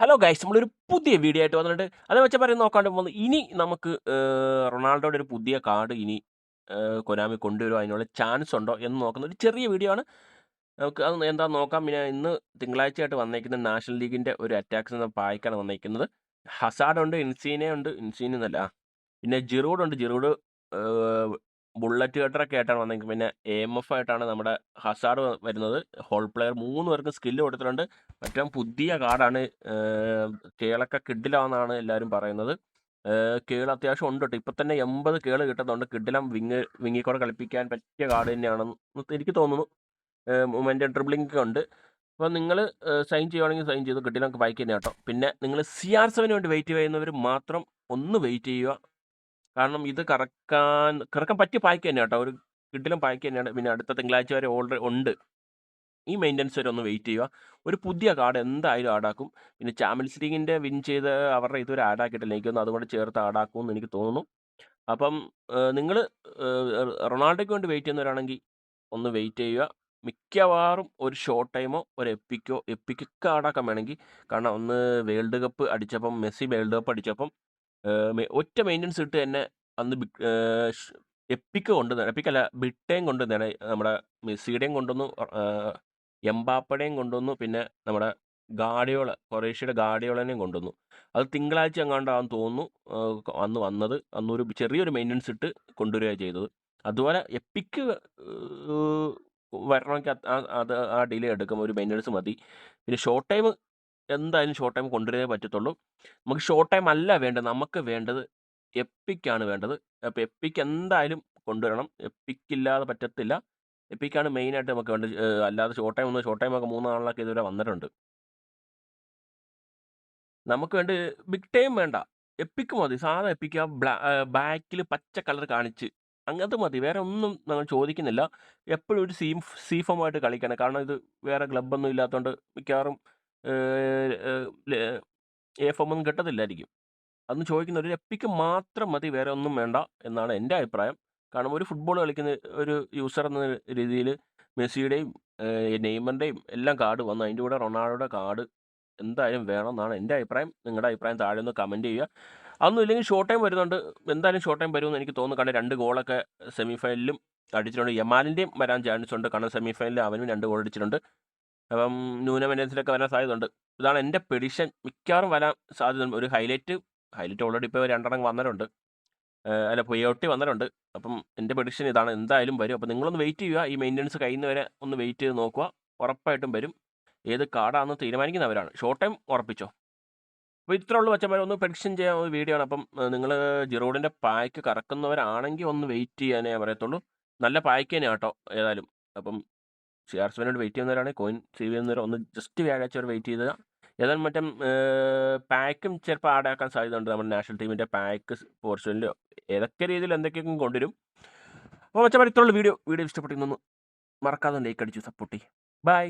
Hello guys നമ്മളൊരു പുതിയ video ആയിട്ട് വന്നിട്ട് അതേ വെച്ചാൽ പറയുന്നത് നോക്കാണ്ട് പോകുന്നത് ഇനി നമുക്ക് റൊണാൾഡോയുടെ ഒരു പുതിയ കാർഡ് ഇനി കൊനാമി കൊണ്ടുവരുമോ അതിനുള്ള ചാൻസ് ഉണ്ടോ എന്ന് നോക്കുന്ന ഒരു ചെറിയ വീഡിയോ ആണ്. നമുക്ക് അത് എന്താ നോക്കാം. പിന്നെ ഇന്ന് തിങ്കളാഴ്ചയായിട്ട് വന്നേക്കുന്ന നാഷണൽ ലീഗിന്റെ ഒരു അറ്റാക്സ് എന്ന പായ്ക്കാണ് വന്നേക്കുന്നത്. ഹസാഡുണ്ട് ഇൻസീനെ ഉണ്ട് ഇൻസീനെന്നല്ല പിന്നെ ജിറൂഡ് ഉണ്ട് ജിറൂഡ് ബുള്ളറ്റ് കട്ടറൊക്കെ ആയിട്ടാണ് വന്നേക്കുന്നത് പിന്നെ എ എഫ് ആയിട്ടാണ് നമ്മുടെ ഹസാഡ് വരുന്നത്. ഹോൾ പ്ലെയർ മൂന്ന് പേർക്ക് സ്കില്ല് കൊടുത്തിട്ടുണ്ട്. ഏറ്റവും പുതിയ കാർഡാണ് കേളൊക്കെ കിഡിലാണെന്നാണ് എല്ലാവരും പറയുന്നത്. കേൾ അത്യാവശ്യം ഉണ്ട് കേട്ടോ. ഇപ്പം തന്നെ എൺപത് കേൾ കിട്ടുന്നുണ്ട്. കിഡിലം വിങ് വിങ്ങിക്കൂടെ കളിപ്പിക്കാൻ പറ്റിയ കാർഡ് തന്നെയാണെന്ന് എനിക്ക് തോന്നുന്നു. മൊമെന്റ് ഡ്രിബ്ലിംഗ് ഒക്കെ ഉണ്ട്. അപ്പോൾ നിങ്ങൾ സൈൻ ചെയ്യുവാണെങ്കിൽ സൈൻ ചെയ്ത് കിട്ടില്ല നമുക്ക് ബൈക്ക് തന്നെ കേട്ടോ. പിന്നെ നിങ്ങൾ സി ആർ സെവന് വേണ്ടി വെയിറ്റ് ചെയ്യുന്നവർ മാത്രം ഒന്ന് വെയിറ്റ് ചെയ്യുക. കാരണം ഇത് കറക്കാൻ കറക്കാൻ പറ്റിയ പായ്ക്ക് തന്നെ കേട്ടോ ഒരു കിട്ടിലും പായ്ക്ക് തന്നെയാണ്. പിന്നെ അടുത്ത തിങ്കളാഴ്ച വരെ ഓൾറെഡി ഉണ്ട്. ഈ മെയിന്റനൻസ് വരെ ഒന്ന് വെയിറ്റ് ചെയ്യുക. ഒരു പുതിയ കാർഡ് എന്തായാലും ആഡാക്കും പിന്നെ ചാമ്പ്യൻസ് ലീഗിന്റെ വിൻ ചെയ്ത് അവരുടെ ഇതുവരെ ആഡാക്കിയിട്ടില്ല എനിക്കൊന്ന് അതുകൊണ്ട് ചേർത്ത് ആഡാക്കും എന്ന് എനിക്ക് തോന്നുന്നു. അപ്പം നിങ്ങൾ റൊണാൾഡോയ്ക്ക് വേണ്ടി വെയിറ്റ് ചെയ്യുന്നവരാണെങ്കിൽ ഒന്ന് വെയിറ്റ് ചെയ്യുക. മിക്കവാറും ഒരു ഷോർട്ട് ടൈമോ ഒരു എപ്പിക്കോ എപ്പിക്കൊക്കെ ആടാക്കാൻ വേണമെങ്കിൽ. കാരണം ഒന്ന് വേൾഡ് കപ്പ് അടിച്ചപ്പം മെസ്സി വേൾഡ് കപ്പ് അടിച്ചപ്പം ഒറ്റ മെയിന്റനൻസ് ഇട്ട് തന്നെ അന്ന് ബിഗ്- എപ്പിക്ക് കൊണ്ടുവന്ന എപ്പിക്കല്ല ബിട്ടേയും കൊണ്ടുവന്നാണ് നമ്മുടെ മെസ്സിയുടെയും കൊണ്ടുവന്നു എംബാപ്പടേയും കൊണ്ടുവന്നു പിന്നെ നമ്മുടെ ഗാഡിയോള കൊറേഷ്യയുടെ ഗാഡിയോളനെയും കൊണ്ടുവന്നു. അത് തിങ്കളാഴ്ച എങ്ങാണ്ടാന്ന് തോന്നുന്നു അന്ന് വന്നത്. അന്നൊരു ചെറിയൊരു മെയിന്റനൻസ് ഇട്ട് കൊണ്ടുവരിക ചെയ്തത്. അതുപോലെ എപ്പിക്ക് വരണമെങ്കിൽ അത് ആ ഡിലേ എടുക്കും. ഒരു മെയിന്റനൻസ് മതി. പിന്നെ ഷോർട്ട് ടൈം എന്തായാലും ഷോർട്ട് ടൈം കൊണ്ടുവരുന്നേ പറ്റത്തുള്ളൂ. നമുക്ക് ഷോർട്ട് ടൈം അല്ല വേണ്ടത് നമുക്ക് വേണ്ടത് എപ്പിക്കാണ് വേണ്ടത്. അപ്പോൾ എപ്പിക്ക് എന്തായാലും കൊണ്ടുവരണം. എപ്പിക്കില്ലാതെ പറ്റത്തില്ല. എപ്പിക്കാണ് മെയിനായിട്ട് നമുക്ക് വേണ്ടത്. അല്ലാതെ ഷോർട്ട് ടൈം ഒന്ന് ഷോർട്ട് ടൈം ഒക്കെ മൂന്ന് ഇതുവരെ വന്നിട്ടുണ്ട്. നമുക്ക് വേണ്ട ബിഗ് ടൈം വേണ്ട. എപ്പിക്ക് മതി. സാധാ എപ്പിക്ക് ആ ബാക്കിൽ പച്ച കളർ കാണിച്ച്. അങ്ങനത്തെ മതി. വേറെ ഒന്നും നമ്മൾ ചോദിക്കുന്നില്ല. എപ്പോഴും ഒരു സീം സീഫമായിട്ട് കളിക്കണം. കാരണം ഇത് വേറെ ക്ലബ്ബൊന്നും ഇല്ലാത്തതുകൊണ്ട് മിക്കവാറും എം ഒന്നും കിട്ടത്തില്ലായിരിക്കും. അന്ന് ചോദിക്കുന്ന ഒരു എപ്പിക്ക് മാത്രം മതി വേറെ ഒന്നും വേണ്ട എന്നാണ് എന്റെ അഭിപ്രായം. കാരണം ഒരു ഫുട്ബോൾ കളിക്കുന്ന ഒരു യൂസർ എന്ന രീതിയിൽ മെസ്സിയുടെയും നെയ്മറിന്റെയും എല്ലാം കാർഡ് വന്നു. അതിന്റെ കൂടെ റൊണാൾഡോയുടെ കാർഡ് എന്തായാലും വേണം എന്നാണ് എന്റെ അഭിപ്രായം. നിങ്ങളുടെ അഭിപ്രായം താഴെ ഒന്ന് കമന്റ് ചെയ്യുക. അതൊന്നും ഇല്ലെങ്കിൽ ഷോർട്ട് ടൈം വരുന്നുണ്ട്. എന്തായാലും ഷോർട്ട് ടൈം വരുമെന്ന് എനിക്ക് തോന്നുന്നു. കാരണം രണ്ട് ഗോളൊക്കെ സെമി ഫൈനലിലും അടിച്ചിട്ടുണ്ട്. യമാലിന്റെയും വരാൻ ചാൻസ് ഉണ്ട്. കാരണം സെമിഫൈനലിൽ അവനും രണ്ട് ഗോൾ അടിച്ചിട്ടുണ്ട്. അപ്പം ന്യൂനമനത്തിലൊക്കെ വരാൻ സാധ്യതയുണ്ട്. ഇതാണ് എന്റെ പെഡിഷൻ മിക്കവാറും വരാൻ സാധ്യത ഒരു ഹൈലൈറ്റ് ഹൈലൈറ്റ് ഓൾറെഡി ഇപ്പോൾ രണ്ടെണ്ണം വന്നിട്ടുണ്ട്. അല്ല പൊയ്യോട്ടി വന്നിട്ടുണ്ട്. അപ്പം എന്റെ പെഡിഷൻ ഇതാണ്. എന്തായാലും വരും. അപ്പം നിങ്ങളൊന്ന് വെയിറ്റ് ചെയ്യുക. ഈ മെയിന്റനൻസ് കഴിയുന്ന വരെ ഒന്ന് വെയിറ്റ് ചെയ്ത് നോക്കുക. ഉറപ്പായിട്ടും വരും. ഏത് കാർഡാണെന്ന് തീരുമാനിക്കുന്നവരാണ്. Short time ഉറപ്പിച്ചോ? അപ്പോൾ ഇത്ര ഉള്ളൂ വെച്ചപ്പോൾ ഒന്ന് പ്രഡിക്ഷൻ ചെയ്യാൻ ഒരു വീഡിയോ ആണ്. അപ്പം നിങ്ങൾ ജിറോഡിന്റെ പായ്ക്ക് കറക്കുന്നവരാണെങ്കിൽ ഒന്ന് വെയിറ്റ് ചെയ്യാനേ പറയത്തുള്ളൂ. നല്ല പായ്ക്ക് തന്നെ കേട്ടോ ഏതായാലും. അപ്പം സി ആർ സെവനോട് വെയിറ്റ് ചെയ്യുന്നവരാണ് കോയിൻ സേവ് ചെയ്യുന്നവർ ഒന്ന് ജസ്റ്റ് വ്യാഴാഴ്ച വരെ വെയിറ്റ് ചെയ്താൽ ഏതായാലും മറ്റേ പാക്കും ചിലപ്പോൾ ആഡ് ആക്കാൻ സാധ്യതയുണ്ട് നമ്മുടെ നാഷണൽ ടീമിന്റെ പാക്ക് പോർച്ചുഗലിലോ ഏതൊക്കെ രീതിയിൽ എന്തൊക്കെയൊക്കെ കൊണ്ടുവരും. അപ്പോൾ മറ്റേ ഇത്രയുള്ള വീഡിയോ. വീഡിയോ ഇഷ്ടപ്പെട്ടിരുന്നു മറക്കാതെ ലൈക്ക് അടിച്ചു സപ്പോർട്ട് ചെയ്യും. ബൈ